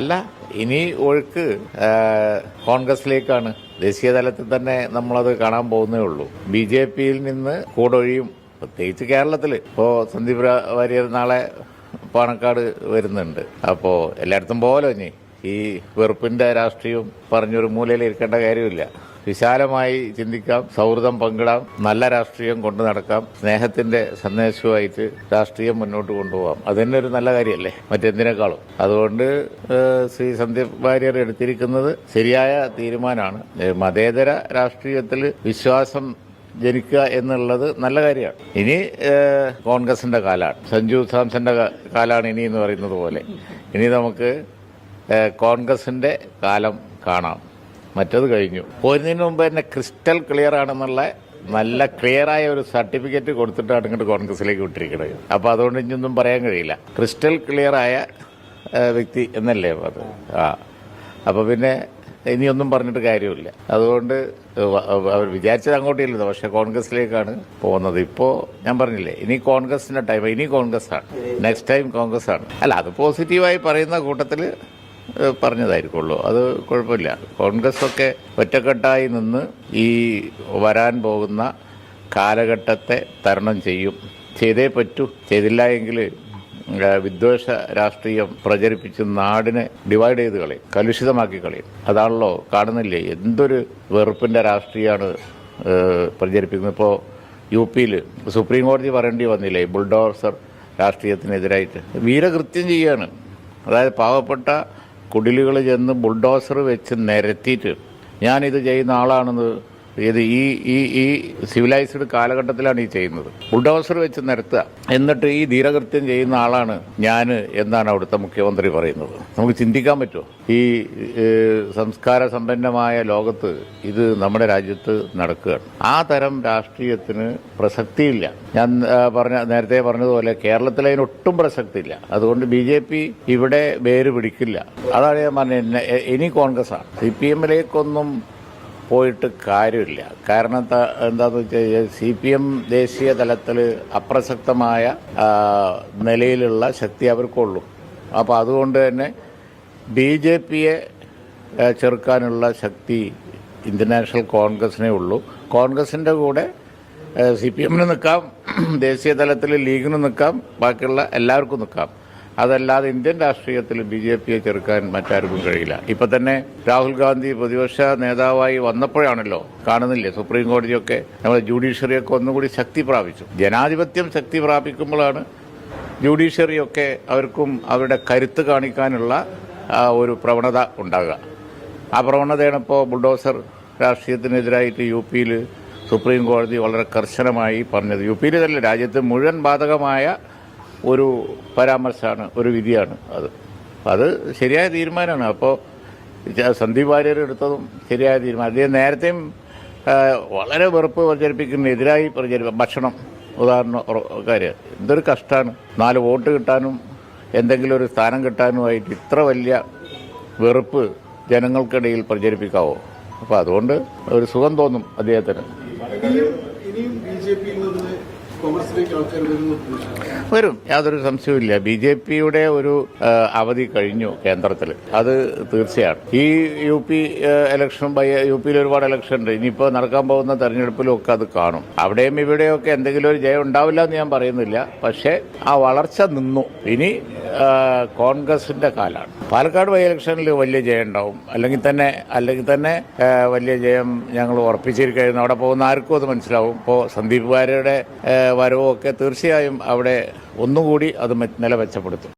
അല്ല ഇനി ഒഴുക്ക് കോൺഗ്രസിലേക്കാണ്. ദേശീയ തലത്തിൽ തന്നെ നമ്മളത് കാണാൻ പോകുന്നേ ഉള്ളൂ. ബി ജെ പിയിൽ നിന്ന് കൂടൊഴിയും പ്രത്യേകിച്ച് കേരളത്തിൽ ഇപ്പോൾ സന്ദീപ് വാര്യർ നാളെ പാണക്കാട് വരുന്നുണ്ട്. അപ്പോൾ എല്ലായിടത്തും പോകലോ ഇനി ഈ വെറുപ്പിന്റെ രാഷ്ട്രീയം പറഞ്ഞൊരു മൂലയിൽ ഇരിക്കേണ്ട കാര്യമില്ല. വിശാലമായി ചിന്തിക്കാം സൗഹൃദം പങ്കിടാം നല്ല രാഷ്ട്രീയം കൊണ്ടു നടക്കാം സ്നേഹത്തിന്റെ സന്ദേശവുമായിട്ട് രാഷ്ട്രീയം മുന്നോട്ട് കൊണ്ടുപോകാം അത് തന്നെ ഒരു നല്ല കാര്യമല്ലേ മറ്റെന്തിനേക്കാളും. അതുകൊണ്ട് ശ്രീ സന്ദീപ് വാര്യർ എടുത്തിരിക്കുന്നത് ശരിയായ തീരുമാനമാണ്. മതേതര രാഷ്ട്രീയത്തിൽ വിശ്വാസം ജനിക്കുക എന്നുള്ളത് നല്ല കാര്യമാണ്. ഇനി കോൺഗ്രസിന്റെ കാലാണ്. സഞ്ജു സാംസന്റെ കാലാണ് ഇനി എന്ന് പറയുന്നത് പോലെ. ഇനി നമുക്ക് കോൺഗ്രസിന്റെ കാലം കാണാം. മറ്റത് കഴിഞ്ഞു. പോരുന്നതിന് മുമ്പ് തന്നെ ക്രിസ്റ്റൽ ക്ലിയർ ആണെന്നുള്ള നല്ല ക്ലിയറായ ഒരു സർട്ടിഫിക്കറ്റ് കൊടുത്തിട്ടാണ് ഇങ്ങോട്ട് കോൺഗ്രസിലേക്ക് വിട്ടിരിക്കുന്നത്. അപ്പൊ അതുകൊണ്ട് ഇനിയൊന്നും പറയാൻ കഴിയില്ല. ക്രിസ്റ്റൽ ക്ലിയറായ വ്യക്തി എന്നല്ലേ അത്? ആ. അപ്പൊ പിന്നെ ഇനിയൊന്നും പറഞ്ഞിട്ട് കാര്യമില്ല. അതുകൊണ്ട് അവർ വിചാരിച്ചത് അങ്ങോട്ടില്ല പക്ഷെ കോൺഗ്രസിലേക്കാണ് പോകുന്നത്. ഇപ്പോ ഞാൻ പറഞ്ഞില്ലേ ഇനി കോൺഗ്രസിന്റെ ടൈം ഇനി കോൺഗ്രസ് ആണ് നെക്സ്റ്റ് ടൈം കോൺഗ്രസ് ആണ് അല്ല അത് പോസിറ്റീവായി പറയുന്ന കൂട്ടത്തിൽ പറഞ്ഞതായിരിക്കുള്ളൂ. അത് കുഴപ്പമില്ല. കോൺഗ്രസ് ഒക്കെ ഒറ്റക്കെട്ടായി നിന്ന് ഈ വരാൻ പോകുന്ന കാലഘട്ടത്തെ തരണം ചെയ്യും. ചെയ്തേ പറ്റൂ. ചെയ്തില്ല എങ്കിൽ വിദ്വേഷ രാഷ്ട്രീയം പ്രചരിപ്പിച്ച് നാടിനെ ഡിവൈഡ് ചെയ്ത് കളയും. കലുഷിതമാക്കി കളയും. അതാണല്ലോ കാണുന്നില്ലേ? എന്തൊരു വെറുപ്പിന്റെ രാഷ്ട്രീയമാണ് പ്രചരിപ്പിക്കുന്നത്. ഇപ്പോൾ യു പിയിൽ സുപ്രീം കോടതി പറയേണ്ടി വന്നില്ലേ? ബുൾഡോസർ രാഷ്ട്രീയത്തിനെതിരായിട്ട്. വീരകൃത്യം ചെയ്യാണ്. അതായത് പാവപ്പെട്ട കുടിലുകൾ ചെന്ന് ബുൾഡോസർ വെച്ച് നിരത്തിയിട്ട് ഞാനിത് ചെയ്യുന്ന ആളാണെന്ന് ഇത് ഈ ഈ ഈ സിവിലൈസ്ഡ് കാലഘട്ടത്തിലാണ് ഈ ചെയ്യുന്നത്. ബുൾഡോസർ വെച്ച് നിരത്തുക. എന്നിട്ട് ഈ ധീരകൃത്യം ചെയ്യുന്ന ആളാണ് ഞാൻ എന്നാണ് അവിടുത്തെ മുഖ്യമന്ത്രി പറയുന്നത്. നമുക്ക് ചിന്തിക്കാൻ പറ്റുമോ? ഈ സംസ്കാര സമ്പന്നമായ ലോകത്ത് ഇത് നമ്മുടെ രാജ്യത്ത് നടക്കുകയാണ്. ആ തരം രാഷ്ട്രീയത്തിന് പ്രസക്തിയില്ല. ഞാൻ പറഞ്ഞ നേരത്തെ പറഞ്ഞതുപോലെ കേരളത്തിൽ അതിനൊട്ടും പ്രസക്തിയില്ല. അതുകൊണ്ട് ബി ജെ പി ഇവിടെ വേര് പിടിക്കില്ല. അതാണ് ഞാൻ പറഞ്ഞത്. ഇനി കോൺഗ്രസ്സാണ്. സി പി എമ്മിലേക്കൊന്നും പോയിട്ട് കാര്യമില്ല. കാരണം എന്താണെന്ന് വെച്ച് കഴിഞ്ഞാൽ സി പി എം ദേശീയ തലത്തിൽ അപ്രസക്തമായ നിലയിലുള്ള ശക്തി അവർക്കുള്ളൂ. അപ്പോൾ അതുകൊണ്ട് തന്നെ ബി ജെ പിയെ ചെറുക്കാനുള്ള ശക്തി ഇന്ത്യൻ നാഷണൽ കോൺഗ്രസിനേ ഉള്ളൂ. കോൺഗ്രസിന്റെ കൂടെ സി പി എമ്മിന് നിൽക്കാം ദേശീയ തലത്തിൽ ലീഗിന് നിൽക്കാം ബാക്കിയുള്ള എല്ലാവർക്കും നിൽക്കാം. അതല്ലാതെ ഇന്ത്യൻ രാഷ്ട്രീയത്തിൽ ബി ജെ പിയെ ചെറുക്കാൻ മറ്റാർക്കും കഴിയില്ല. ഇപ്പൊ തന്നെ രാഹുൽ ഗാന്ധി പ്രതിപക്ഷ നേതാവായി വന്നപ്പോഴാണല്ലോ കാണുന്നില്ലേ സുപ്രീം കോടതിയൊക്കെ നമ്മുടെ ജുഡീഷ്യറിയൊക്കെ ഒന്നുകൂടി ശക്തി പ്രാപിച്ചു. ജനാധിപത്യം ശക്തി പ്രാപിക്കുമ്പോഴാണ് ജുഡീഷ്യറിയൊക്കെ അവർക്കും അവരുടെ കരുത്ത് കാണിക്കാനുള്ള ഒരു പ്രവണത ഉണ്ടാകുക. ആ പ്രവണതയാണ് ഇപ്പോൾ ബുൾഡോസർ രാഷ്ട്രീയത്തിനെതിരായിട്ട് യു പിയിൽ സുപ്രീം കോടതി വളരെ കർശനമായി പറഞ്ഞത്. യു പിയിൽ തന്നെ രാജ്യത്ത് മുഴുവൻ ബാധകമായ ഒരു പരാമർശമാണ് ഒരു വിധിയാണ് അത്. അത് ശരിയായ തീരുമാനമാണ്. അപ്പോൾ സന്ദീപ് വാര്യർ എടുത്തതും ശരിയായ തീരുമാനം. അദ്ദേഹം നേരത്തെയും വളരെ വെറുപ്പ് പ്രചരിപ്പിക്കുന്ന എതിരായി പ്രചരിപ്പ ഭക്ഷണം ഉദാഹരണ കാര്യം. എന്തൊരു കഷ്ടമാണ് നാല് വോട്ട് കിട്ടാനും എന്തെങ്കിലും ഒരു സ്ഥാനം കിട്ടാനുമായിട്ട് ഇത്ര വലിയ വെറുപ്പ് ജനങ്ങൾക്കിടയിൽ പ്രചരിപ്പിക്കാവോ? അപ്പോൾ അതുകൊണ്ട് ഒരു സുഖം തോന്നും അദ്ദേഹത്തിന്. ഇനിയും ബി ജെ വരും. യാതൊരു സംശയവുമില്ല. ബി ജെ പിയുടെ ഒരു അവധി കഴിഞ്ഞു കേന്ദ്രത്തിൽ. അത് തീർച്ചയാണ്. ഈ യു പി ഇലക്ഷൻ യു പിയിൽ ഒരുപാട് ഇലക്ഷൻ ഉണ്ട്. ഇനിയിപ്പോൾ നടക്കാൻ പോകുന്ന തെരഞ്ഞെടുപ്പിലും ഒക്കെ അത് കാണും. അവിടെയും ഇവിടെയൊക്കെ എന്തെങ്കിലും ഒരു ജയം ഉണ്ടാവില്ല എന്ന് ഞാൻ പറയുന്നില്ല. പക്ഷേ ആ വളർച്ച നിന്നു. ഇനി കോൺഗ്രസിന്റെ കാലാണ്. പാലക്കാട് ബൈ ഇലക്ഷനിൽ വലിയ ജയം ഉണ്ടാവും. അല്ലെങ്കിൽ തന്നെ അല്ലെങ്കിൽ തന്നെ വലിയ ജയം ഞങ്ങൾ ഉറപ്പിച്ചിരിക്കുന്നു അവിടെ പോകുന്ന ആർക്കും അത് മനസ്സിലാവും. ഇപ്പോൾ സന്ദീപ് വാര്യരുടെ ആ, വരവും ഒക്കെ തീർച്ചയായും അവിടെ ഒന്നുകൂടി അത് മെ- നില മെച്ചപ്പെടുത്തും